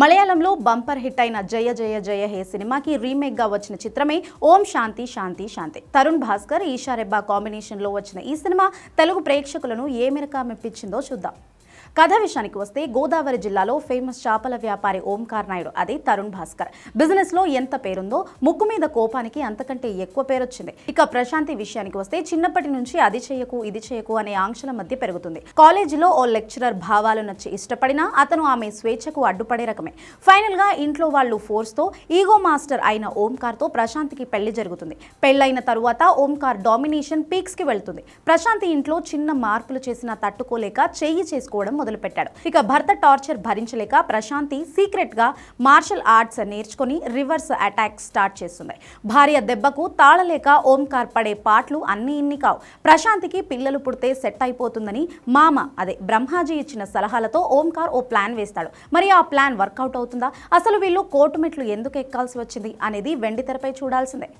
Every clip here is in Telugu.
మలయాళంలో బంపర్ హిట్ అయిన జయ జయ జయ హే సినిమాకి రీమేక్గా వచ్చిన చిత్రమే ఓం శాంతి శాంతి శాంతి. తరుణ్ భాస్కర్ ఈషా రెబ్బా కాంబినేషన్లో వచ్చిన ఈ సినిమా తెలుగు ప్రేక్షకులను ఏ మేరకా మెప్పించిందో చూద్దాం. కథ విషయానికి వస్తే గోదావరి జిల్లాలో ఫేమస్ చేపల వ్యాపారి ఓంకార్ నాయుడు అదే తరుణ్ భాస్కర్. బిజినెస్లో ఎంత పేరుందో ముక్కు మీద కోపానికి అంతకంటే ఎక్కువ పేరొచ్చింది. ఇక ప్రశాంతి విషయానికి వస్తే చిన్నప్పటి నుంచి అది చేయకు ఇది చేయకు అనే ఆంక్షల మధ్య పెరుగుతుంది. కాలేజీలో ఓ లెక్చరర్ భావాలు నచ్చి ఇష్టపడినా అతను ఆమె స్వేచ్ఛకు అడ్డుపడే రకమే. ఫైనల్గా ఇంట్లో వాళ్ళు ఫోర్స్తో ఈగో మాస్టర్ అయిన ఓంకార్తో ప్రశాంతికి పెళ్ళి జరుగుతుంది. పెళ్ళైన తరువాత ఓంకార్ డామినేషన్ పీక్స్కి వెళ్తుంది. ప్రశాంతి ఇంట్లో చిన్న మార్పులు చేసినా తట్టుకోలేక చెయ్యి చేసుకోవడం మొదలుపెట్టాడు. ఇక భర్త టార్చర్ భరించలేక ప్రశాంతి సీక్రెట్గా మార్షల్ ఆర్ట్స్ నేర్చుకుని రివర్స్ అటాక్ స్టార్ట్ చేస్తుంది. భార్య దెబ్బకు తాళలేక ఓంకార్ పడే పాటలు అన్ని ఇన్ని కావు. ప్రశాంతికి పిల్లలు పుడితే సెట్ అయిపోతుందని మామ అదే బ్రహ్మాజీ ఇచ్చిన సలహాలతో ఓంకార్ ఓ ప్లాన్ వేస్తాడు. మరి ఆ ప్లాన్ వర్కౌట్ అవుతుందా? అసలు వీళ్ళు కోర్టు మెట్లు ఎందుకు ఎక్కాల్సి వచ్చింది అనేది వెండి తెరపై చూడాల్సిందే.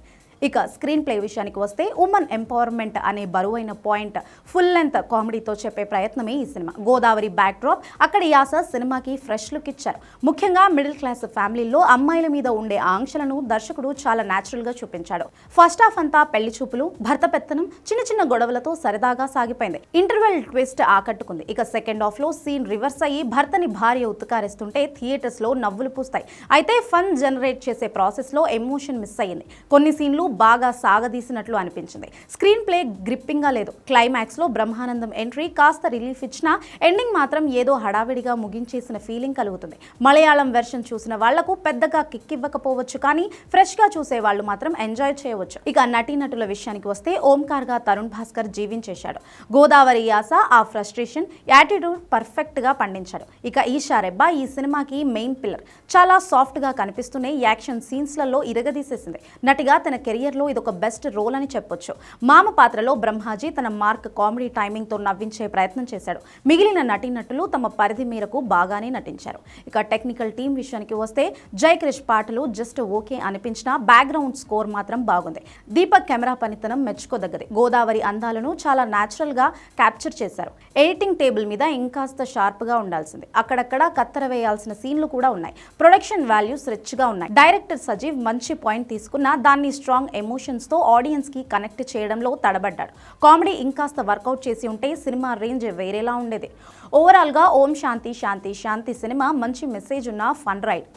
ఇక స్క్రీన్ ప్లే విషయానికి వస్తే ఉమెన్ ఎంపవర్మెంట్ అనే బరువైన పాయింట్ ఫుల్ లెంత్ కామెడీతో చెప్పే ప్రయత్నమే ఈ సినిమా. గోదావరి బ్యాక్ డ్రాప్ అక్కడ యాస సినిమాకి ఫ్రెష్ లుక్ ఇచ్చారు. ముఖ్యంగా మిడిల్ క్లాస్ ఫ్యామిలీలో అమ్మాయిల మీద ఉండే ఆంక్షలను దర్శకుడు చాలా న్యాచురల్గా చూపించాడు. ఫస్ట్ హాఫ్ అంతా పెళ్ళి చూపులు భర్త పెత్తనం చిన్న చిన్న గొడవలతో సరదాగా సాగిపోయింది. ఇంటర్వెల్ ట్విస్ట్ ఆకట్టుకుంది. ఇక సెకండ్ హాఫ్లో సీన్ రివర్స్ అయ్యి భర్తని భార్య ఉత్కారిస్తుంటే థియేటర్స్లో నవ్వులు పూస్తాయి. అయితే ఫన్ జనరేట్ చేసే ప్రాసెస్లో ఎమోషన్ మిస్ అయ్యింది. కొన్ని సీన్లు బాగా సాగదీసినట్లు అనిపించింది. స్క్రీన్ ప్లే గ్రిప్పింగ్గా లేదు. క్లైమాక్స్లో బ్రహ్మానందం ఎంట్రీ కాస్త రిలీఫ్ ఇచ్చినా ఎండింగ్ మాత్రం ఏదో హడావిడిగా ముగించేసిన ఫీలింగ్ కలుగుతుంది. మలయాళం వెర్షన్ చూసిన వాళ్ళకు పెద్దగా కిక్ ఇవ్వకపోవచ్చు కానీ ఫ్రెష్గా చూసే వాళ్ళు మాత్రం ఎంజాయ్ చేయవచ్చు. ఇక నటీనటుల విషయానికి వస్తే ఓంకార్గా తరుణ్ భాస్కర్ జీవించేశాడు. గోదావరి యాస ఆ ఫ్రస్ట్రేషన్ యాటిట్యూడ్ పర్ఫెక్ట్గా పండించాడు. ఇక ఈషా రెబ్బా ఈ సినిమాకి మెయిన్ పిల్లర్. చాలా సాఫ్ట్గా కనిపిస్తూనే యాక్షన్ సీన్స్లలో ఇరగదీసేసింది. నటిగా తన కెరియర్లో ఒక బెస్ట్ రోల్ అని చెప్పొచ్చు. మామ పాత్రలో బ్రహ్మాజీ తన మార్క్ కామెడీ టైమింగ్తో నవ్వించే ప్రయత్నం చేశాడు. మిగిలిన నటీనటులు తమ పరిధి మేరకు బాగానే నటించారు. ఇక టెక్నికల్ టీం విషయానికి వస్తే జై క్రిష్ పాటలు జస్ట్ ఓకే అనిపించిన బ్యాక్గ్రౌండ్ స్కోర్ మాత్రం బాగుంది. దీపక్ కెమెరా పనితనం మెచ్చుకోదగ్గది. గోదావరి అందాలను చాలా న్యాచురల్గా క్యాప్చర్ చేశారు. ఎడిటింగ్ టేబుల్ మీద ఇంకాస్త షార్ప్గా ఉండాల్సింది. అక్కడక్కడ కత్తెర వేయాల్సిన సీన్లు కూడా ఉన్నాయి. ప్రొడక్షన్ వాల్యూస్ రిచ్గా ఉన్నాయి. డైరెక్టర్ సజీవ్ మంచి పాయింట్ తీసుకున్న దాన్ని స్ట్రాంగ్ ఎమోషన్స్తో ఆడియన్స్కి కనెక్ట్ చేయడంలో తడబడ్డాడు. కామెడీ ఇంకాస్త వర్కౌట్ చేసి ఉంటే సినిమా రేంజ్ వేరేలా ఉండేది. ఓవరాల్గా ఓం శాంతి శాంతి శాంతి సినిమా మంచి మెసేజ్ ఉన్న ఫన్ రైడ్